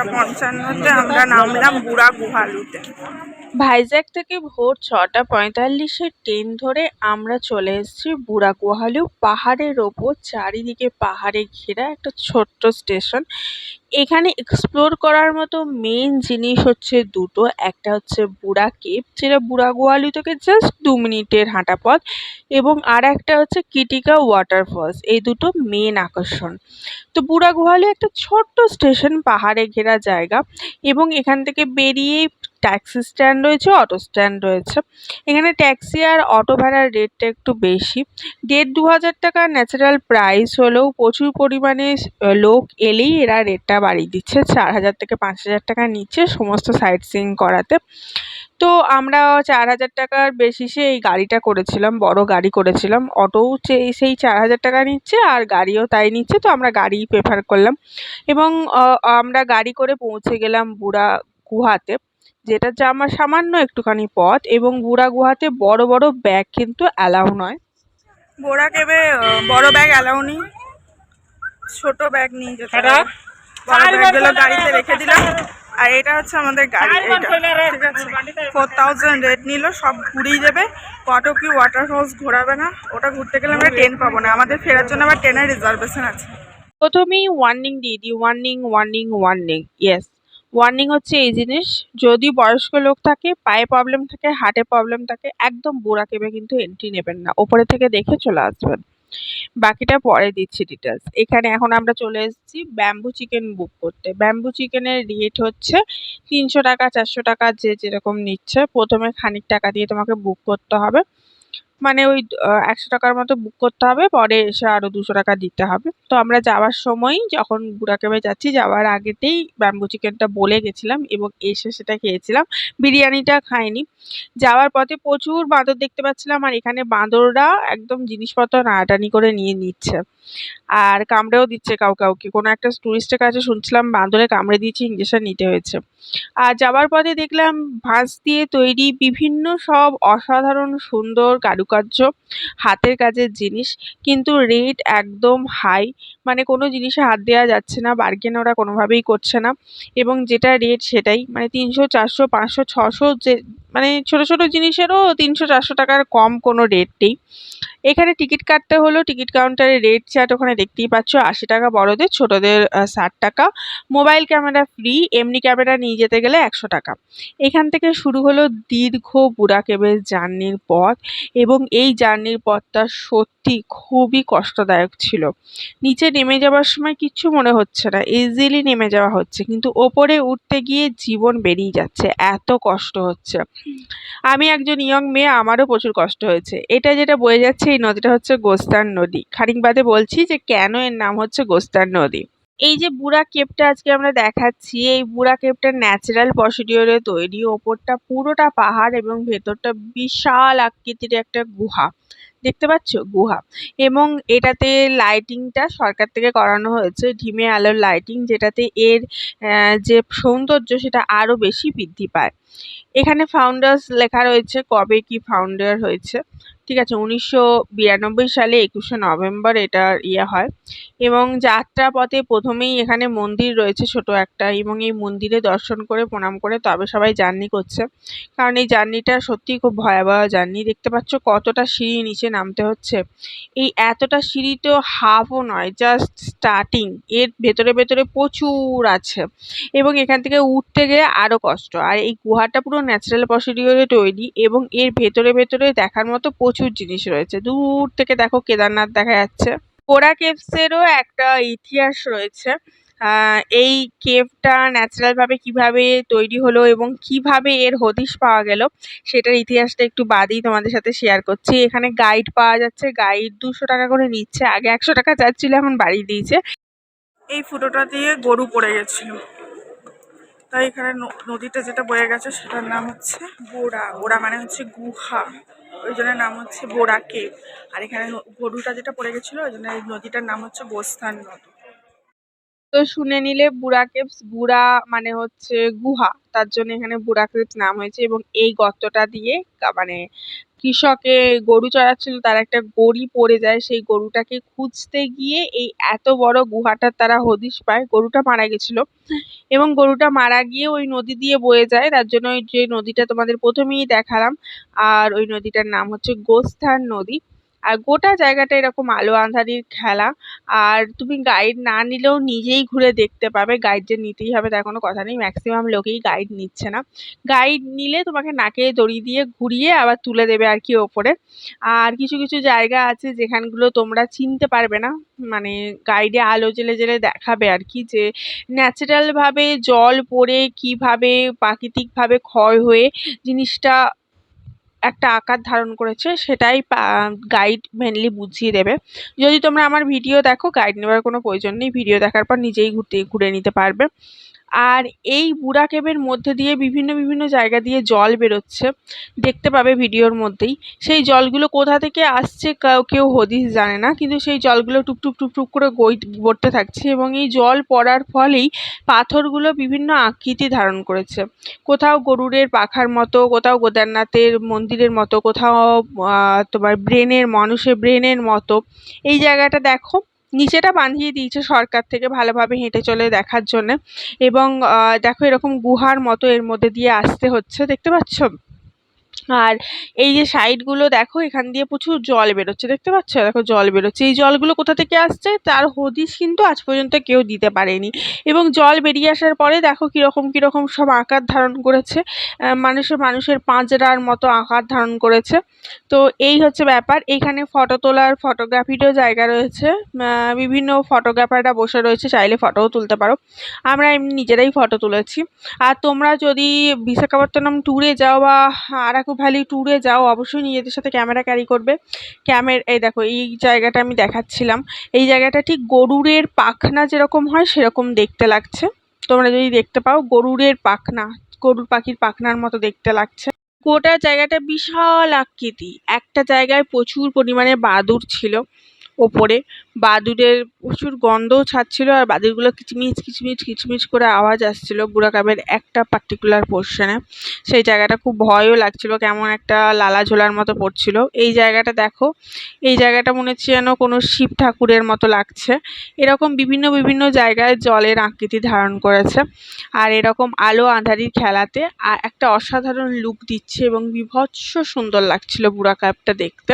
নটা পঞ্চান্নতে আমরা নামলাম বুড়া গুহালুতে। ভাইজ্যাগ থেকে ভোর ছটা পঁয়তাল্লিশে ট্রেন ধরে আমরা চলে এসেছি বুড়া গুহালু পাহাড়ের ওপর, চারিদিকে পাহাড়ে ঘেরা একটা ছোট্ট স্টেশন। এখানে এক্সপ্লোর করার মতো মেন জিনিস হচ্ছে দুটো। একটা হচ্ছে বুড়া কেপ যেটা বুড়া গুহালু থেকে জাস্ট দু মিনিটের হাঁটা পথ, এবং আর একটা হচ্ছে কিটিকা ওয়াটারফলস এই দুটো মেন আকর্ষণ। তো বুড়া গুহালু একটা ছোট্ট স্টেশন, পাহাড়ে ঘেরা জায়গা, এবং এখান থেকে বেরিয়ে ট্যাক্সি স্ট্যান্ড রয়েছে অটো স্ট্যান্ড রয়েছে। এখানে ট্যাক্সি আর অটো ভাড়ার রেটটা একটু বেশি। দেড় দু হাজার টাকা ন্যাচারাল প্রাইস হলেও প্রচুর পরিমাণে লোক এলেই এরা রেটটা বাড়িয়ে দিচ্ছে। চার হাজার থেকে পাঁচ হাজার টাকা নিচ্ছে সমস্ত সাইট সিইং করাতে। তো আমরা চার হাজার টাকার বেসিসে এই গাড়িটা করেছিলাম, বড় গাড়ি করেছিলাম। অটোও সেই সেই চার হাজার টাকা নিচ্ছে আর গাড়িও তাই নিচ্ছে, তো আমরা গাড়িই প্রেফার করলাম। এবং আমরা গাড়ি করে পৌঁছে গেলাম বুড়া গুহাতে। যেটা আমার সামান্য একটুখানি পথ এবং বুড়া গুহাতে বড় বড় ব্যাগ কিন্তু অ্যালাউ নয়। বোরা কেবে বড় ব্যাগ অ্যালাউ নেই। ছোট ব্যাগ নিয়ে যেতে হবে। বড় ব্যাগগুলো গাড়িতে রেখে দিলাম। আর এটা হচ্ছে আমাদের গাড়ি এটা। ঠিক আছে? ফোর থাউজেন্ড রেট নিল সব ঘুরিয়ে দেবে। কত কি ওয়াটারফলস ঘোরাবে না? ওটা ঘুরতে গেলে আমরা ট্রেন পাবো না। আমাদের ফেরার জন্য আবার ট্রেনের রিজার্ভেশন আছে। প্রথমেই ওয়ার্নিং দিয়ে দিই warning warning warning yes warning হচ্ছে এই জিনিস, যদি বয়স্ক লোক থাকে, পায়ে প্রবলেম থাকে হার্টে প্রবলেম থাকে, একদম বুড়া কেবে কিন্তু এন্ট্রি নেবেন না। ওপরে থেকে দেখে চলে আসবেন। বাকিটা পরে দিচ্ছি ডিটেলস এখানে এখন আমরা চলে এসেছি ব্যাম্বু চিকেন বুক করতে। ব্যাম্বু চিকেনের রেট হচ্ছে তিনশো টাকা, চারশো টাকা, যে যেরকম নিচ্ছে। প্রথমে খানিক টাকা দিয়ে তোমাকে বুক করতে হবে। মানে ওই একশো টাকার মতো বুক করতে হবে, পরে এসে আরও দুশো টাকা দিতে হবে। তো আমরা যাওয়ার সময় যখন বুড়াকেবে যাচ্ছি, যাওয়ার আগেতেই ব্যাম্বু চিকেনটা বলে গেছিলাম এবং এসে সেটা খেয়েছিলাম। বিরিয়ানিটা খাইনি। যাওয়ার পথে প্রচুর বাঁদর দেখতে পাচ্ছিলাম, আর এখানে বাঁদররা একদম জিনিসপত্র নাড়াটানি করে নিয়ে নিচ্ছে। আর কামড়েও দিচ্ছে কাউ কাউকে। কোনো একটা টুরিস্টের কাছে শুনছিলাম বাঁদরে কামড়ে দিয়েছে ইঞ্জেকশন নিতে হয়েছে। আর যাওয়ার পথে দেখলাম, ভাঁজ দিয়ে তৈরি বিভিন্ন সব অসাধারণ, সুন্দর কারুকার্য, হাতের কাজের জিনিস। কিন্তু রেট একদম হাই মানে কোনো জিনিসে হাত দেওয়া যাচ্ছে না বার্গেন ওরা কোনোভাবেই করছে না। এবং যেটা রেট সেটাই মানে তিনশো, চারশো, পাঁচশো, ছশো যে মানে ছোটো ছোটো জিনিসেরও তিনশো চারশো টাকার কম কোনো রেট নেই। এখানে টিকিট কাটতে হলো টিকিট কাউন্টারে রেট চার্ট ওখানে দেখতেই পাচ্ছ, আশি টাকা বড়দের, ছোটদের ষাট টাকা। মোবাইল ক্যামেরা ফ্রি এমনি ক্যামেরা নিয়ে যেতে গেলে একশো টাকা। এখান থেকে শুরু হলো দীর্ঘ বুড়া কেবের জার্নির পথ এবং এই জার্নির পথটা সত্যি খুবই কষ্টদায়ক ছিল। নিচে নেমে যাওয়ার সময় কিচ্ছু মনে হচ্ছে না ইজিলি নেমে যাওয়া হচ্ছে, কিন্তু ওপরে উঠতে গিয়ে জীবন বেরিয়ে যাচ্ছে, এত কষ্ট হচ্ছে। আমি একজন ইয়ং মেয়ে, আমারও প্রচুর কষ্ট হয়েছে। এটা যেটা বয়ে যাচ্ছে এই নদীটা হচ্ছে গোস্তান নদী। খানিক বাদে বলছি যে কেন এর নাম হচ্ছে গোস্তান নদী? এই যে বুড়া কেপটা আজকে আমরা দেখাচ্ছি, এই বুড়া কেপটা ন্যাচারাল প্রসিডিওরে তৈরি, ওপরটা পুরোটা পাহাড় এবং ভেতরটা বিশাল আকৃতির একটা গুহা। দেখতে পাচ্ছ? গুহা। এবং এটাতে লাইটিংটা সরকার থেকে করানো হয়েছে, ঢিমে আলোর লাইটিং যেটাতে এর যে সৌন্দর্য সেটা আরও বেশি বৃদ্ধি পায়। এখানে ফাউন্ডার্স লেখা রয়েছে কবে কি ফাউন্ডার হয়েছে। ঠিক আছে, উনিশশো বিরানব্বই সালে একুশে নভেম্বর এটার ইয়ে হয় এবং যাত্রা পথে প্রথমেই এখানে মন্দির রয়েছে ছোট একটা এবং এই মন্দিরে দর্শন করে, প্রণাম করে তবে সবাই জার্নি করছে। কারণ এই জার্নিটা সত্যিই খুব ভয়াবহ জার্নি। দেখতে পাচ্ছ কতটা সিঁড়ি নিচে নামতে হচ্ছে। এই এতটা সিঁড়ি তো হাফও নয় জাস্ট স্টার্টিং এর ভেতরে ভেতরে প্রচুর আছে এবং এখান থেকে উঠতে গেলে আরও কষ্ট। আর এই গুহাটা পুরো ন্যাচারাল প্রসিডিওরে তৈরি এবং এর ভেতরে ভেতরে দেখার মতো প্রচুর জিনিস রয়েছে। দূর থেকে দেখো কেদারনাথ দেখা যাচ্ছে। পোড়া কেভসেরও একটা ইতিহাস রয়েছে। এই কেভটা ন্যাচারালভাবে কীভাবে তৈরি হলো এবং কীভাবে এর হদিশ পাওয়া গেল, সেটার ইতিহাসটা একটু বাদেই তোমাদের সাথে শেয়ার করছি। এখানে গাইড পাওয়া যাচ্ছে। গাইড দুশো টাকা করে নিচ্ছে। আগে একশো টাকা চাচ্ছিল, এখন বাড়িয়ে দিয়েছে। এই ফুটোটা দিয়ে গরু পড়ে গেছিল। তাই এখানে নদীটা যেটা বয়ে গেছে সেটার নাম হচ্ছে বোড়া। বোড়া মানে হচ্ছে গুহা। ওই জন্য নাম হচ্ছে বোড়া কেভ আর এখানে গরুটা যেটা পড়ে গেছিল, ওই জন্য এই নদীটার নাম হচ্ছে গোস্থান নদী। তো শুনে নিলে বুড়া কেভস বুড়া মানে হচ্ছে গুহা। তার জন্য এখানে বুড়া কেভস নাম হয়েছে এবং এই গর্তটা দিয়ে মানে কৃষকে গরু চড়াচ্ছিল, তার একটা গড়ি পড়ে যায়। সেই গরুটাকে খুঁজতে গিয়ে এই এত বড় গুহাটার তারা হদিশ পায়, গরুটা মারা গেছিল। এবং গরুটা মারা গিয়ে ওই নদী দিয়ে বয়ে যায়। তার জন্য ওই যে নদীটা তোমাদের প্রথমেই দেখালাম। আর ওই নদীটার নাম হচ্ছে গোস্থান নদী। আর গোটা জায়গাটা এরকম আলো আঁধারির খেলা। আর তুমি গাইড না নিলেও নিজেই ঘুরে দেখতে পাবে। গাইড যে নিতেই হবে তার কোনো কথা নেই। ম্যাক্সিমাম লোকেই গাইড নিচ্ছে না। গাইড নিলে তোমাকে নাকে দড়ি দিয়ে ঘুরিয়ে আবার তুলে দেবে আর কি ওপরে। আর কিছু কিছু জায়গা আছে যেখানগুলো তোমরা চিনতে পারবে না। মানে গাইডে আলো জ্বেলে জ্বেলে দেখাবে আর কি যে ন্যাচারালভাবে জল পড়ে কীভাবে প্রাকৃতিকভাবে ক্ষয় হয়ে জিনিসটা একটা আকার ধারণ করেছে, সেটাই গাইড মেনলি বুঝিয়ে দেবে। যদি তোমরা আমার ভিডিও দেখো গাইড নেওয়ার কোনো প্রয়োজন নেই। ভিডিও দেখার পর নিজেই ঘুরতে, ঘুরে নিতে পারবে। আর এই বুড়া কেবের মধ্যে দিয়ে বিভিন্ন বিভিন্ন জায়গা দিয়ে জল বেরোচ্ছে। দেখতে পাবে ভিডিওর মধ্যেই। সেই জলগুলো কোথা থেকে আসছে কাউ হদিস জানে না, কিন্তু সেই জলগুলো টুপটুপ টুপটুপ করে গই পড়তে থাকছে এবং এই জল পড়ার ফলেই পাথরগুলো বিভিন্ন আকৃতি ধারণ করেছে। কোথাও গরুরের পাখার মতো, কোথাও গোদারনাথের মন্দিরের মতো, কোথাও তোমার ব্রেনের, মানুষের ব্রেনের মতো। এই জায়গাটা দেখো নিচেটা বাঁধিয়ে দিয়েছে সরকার থেকে ভালোভাবে হেঁটে চলে দেখার জন্যে। এবং দেখো এরকম গুহার মতো এর মধ্যে দিয়ে আসতে হচ্ছে, দেখতে পাচ্ছ? আর এই যে সাইডগুলো দেখো, এখান দিয়ে প্রচুর জল বেরোচ্ছে, দেখতে পাচ্ছ? দেখো জল বেরোচ্ছে। এই জলগুলো কোথা থেকে আসছে? তার হদিশ কিন্তু আজ পর্যন্ত কেউ দিতে পারেনি। এবং জল বেরিয়ে আসার পরে দেখো কীরকম কীরকম সব আকার ধারণ করেছে। মানুষের মানুষের পাঁজরার মতো আকার ধারণ করেছে। তো এই হচ্ছে ব্যাপার। এইখানে ফটো তোলার ফটোগ্রাফিরও জায়গা রয়েছে। বিভিন্ন ফটোগ্রাফাররা বসে রয়েছে। চাইলে ফটোও তুলতে পারো। আমরা এমনি নিজেরাই ফটো তুলেছি। আর তোমরা যদি বিশাখাপত্তনম ট্যুরে যাও বা আরাকু ভ্যালি ট্যুরে যাও, অবশ্যই নিজেদের সাথে ক্যামেরা ক্যারি করবে। ক্যামের এই দেখো, এই জায়গাটা আমি দেখাচ্ছিলাম। এই জায়গাটা ঠিক গরুরের পাখনা যেরকম হয়, সেরকম দেখতে লাগছে। তোমরা যদি দেখতে পাও গরুরের পাখনা, গরুর পাখির পাখনার মতো দেখতে লাগছে। গোটা জায়গাটা বিশাল আকৃতি। একটা জায়গায় প্রচুর পরিমাণে বাদুর ছিল। ওপরে। বাদুড়ের প্রচুর গন্ধও ছাড়ছিল আর বাদুড়গুলো কিচমিচ কিচমিচ কিচমিচ করে আওয়াজ আসছিল বুড়া কাবের একটা পার্টিকুলার পোর্শনে সেই জায়গাটা খুব ভয়ও লাগছিল, কেমন একটা লালা ঝোলার মতো পড়ছিল। এই জায়গাটা দেখো, এই জায়গাটা মনে হচ্ছে যেন কোনো শিব ঠাকুরের মতো লাগছে। এরকম বিভিন্ন বিভিন্ন জায়গায় জলের আকৃতি ধারণ করেছে। আর এরকম আলো আঁধারির খেলাতে একটা অসাধারণ লুক দিচ্ছে এবং বীভৎস সুন্দর লাগছিল বুড়া কাপটা দেখতে।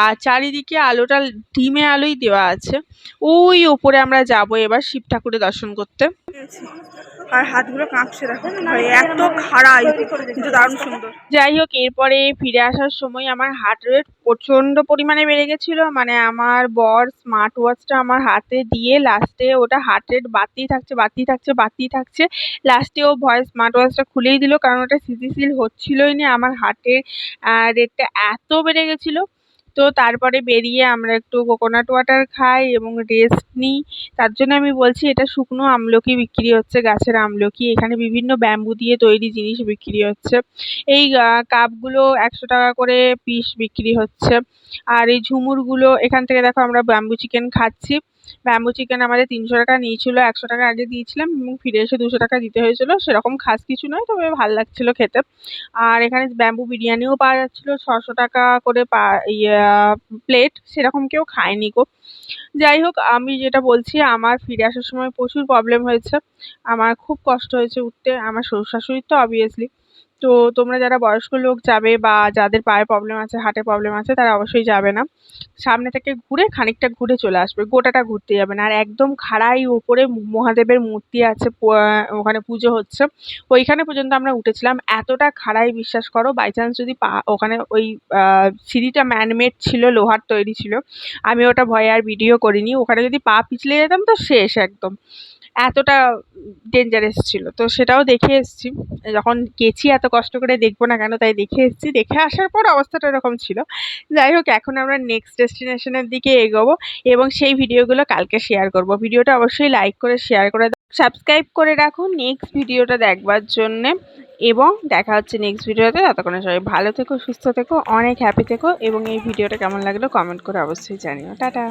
আর চারিদিকে আলোটা ডিমে আলোই দেওয়া আছে। ওই ওপরে আমরা যাব এবার শিব ঠাকুরের দর্শন করতে। আর হাতগুলো কাঁপছে দেখো। এত খাড়াই কিন্তু দারুণ সুন্দর। যাই হোক এরপরে ফিরে আসার সময় আমার হার্ট রেট প্রচণ্ড পরিমাণে বেড়ে গেছিল। মানে আমার বর স্মার্ট ওয়াচটা আমার হাতে দিয়ে লাস্টে ওটা হার্ট রেট বাড়তেই থাকছে বাড়তেই থাকছে বাড়তেই থাকছে। লাস্টে ও ভয় স্মার্ট ওয়াচটা খুলেই দিল কারণ ওটা স্থিতিশীল হচ্ছিলোই না। আমার হার্টের রেটটা এত বেড়ে গেছিল। তো তারপরে বেরিয়ে আমরা একটু কোকোনাট ওয়াটার খাই এবং রেস্ট নিই। তার জন্য আমি বলছি, এটা শুকনো আমলকি বিক্রি হচ্ছে, গাছের আমলকি। এখানে বিভিন্ন ব্যাম্বু দিয়ে তৈরি জিনিস বিক্রি হচ্ছে। এই কাপগুলো একশো টাকা করে পিস বিক্রি হচ্ছে। আর এই ঝুমুরগুলো, এখান থেকে দেখো আমরা ব্যাম্বু চিকেন খাচ্ছি। ব্যাম্বু চিকেন আমাদের তিনশো টাকা নিয়েছিল, একশো টাকা আগে দিয়েছিলাম এবং ফিরে এসে দুশো টাকা দিতে হয়েছিল। সেরকম খাস কিছু নয়, তবে ভালো লাগছিল খেতে। আর এখানে ব্যাম্বু বিরিয়ানিও পাওয়া যাচ্ছিল, ছশো টাকা করে পা, ইয়া প্লেট সেরকম কেউ খায়নি গো। যাই হোক, আমি যেটা বলছি, আমার ফিরে আসার সময় প্রচুর প্রবলেম হয়েছে। আমার খুব কষ্ট হয়েছে উঠতে, আমার শ্বশুর শাশুড়ির তো অবভিয়াসলি তো তোমরা যারা বয়স্ক লোক যাবে বা যাদের পায়ে প্রবলেম আছে হার্টে প্রবলেম আছে, তারা অবশ্যই যাবে না। সামনে থেকে ঘুরে খানিকটা ঘুরে চলে আসবে, গোটাটা ঘুরতে যাবে না। আর একদম খাড়াই ওপরে মহাদেবের মূর্তি আছে ওখানে পুজো হচ্ছে। ওইখানে পর্যন্ত আমরা উঠেছিলাম। এতটা খাড়াই বিশ্বাস করো বাই চান্স যদি পা ওখানে ওই সিঁড়িটা ম্যানমেড ছিল, লোহার তৈরি ছিল, আমি ওটা ভয়ে আর ভিডিও করিনি। ওখানে যদি পা পিছলে যেতাম তো শেষ একদম। এতটা ডেঞ্জারাস ছিল। তো সেটাও দেখে এসেছি। যখন গেছি, এত কষ্ট করে দেখব না কেন, তাই দেখে এসেছি। দেখে আসার পর অবস্থাটা এরকম ছিল। যাই হোক, এখন আমরা নেক্সট ডেস্টিনেশনের দিকে এগোবো এবং সেই ভিডিওগুলো কালকে শেয়ার করব। ভিডিওটা অবশ্যই লাইক করে শেয়ার করে সাবস্ক্রাইব করে রাখুন নেক্সট ভিডিওটা দেখবার জন্যে এবং দেখা হচ্ছে নেক্সট ভিডিওতে। ততক্ষণে সবাই ভালো থেকো, সুস্থ থেকো, অনেক হ্যাপি থেকো এবং এই ভিডিওটা কেমন লাগল কমেন্ট করে অবশ্যই জানিও। টাটা!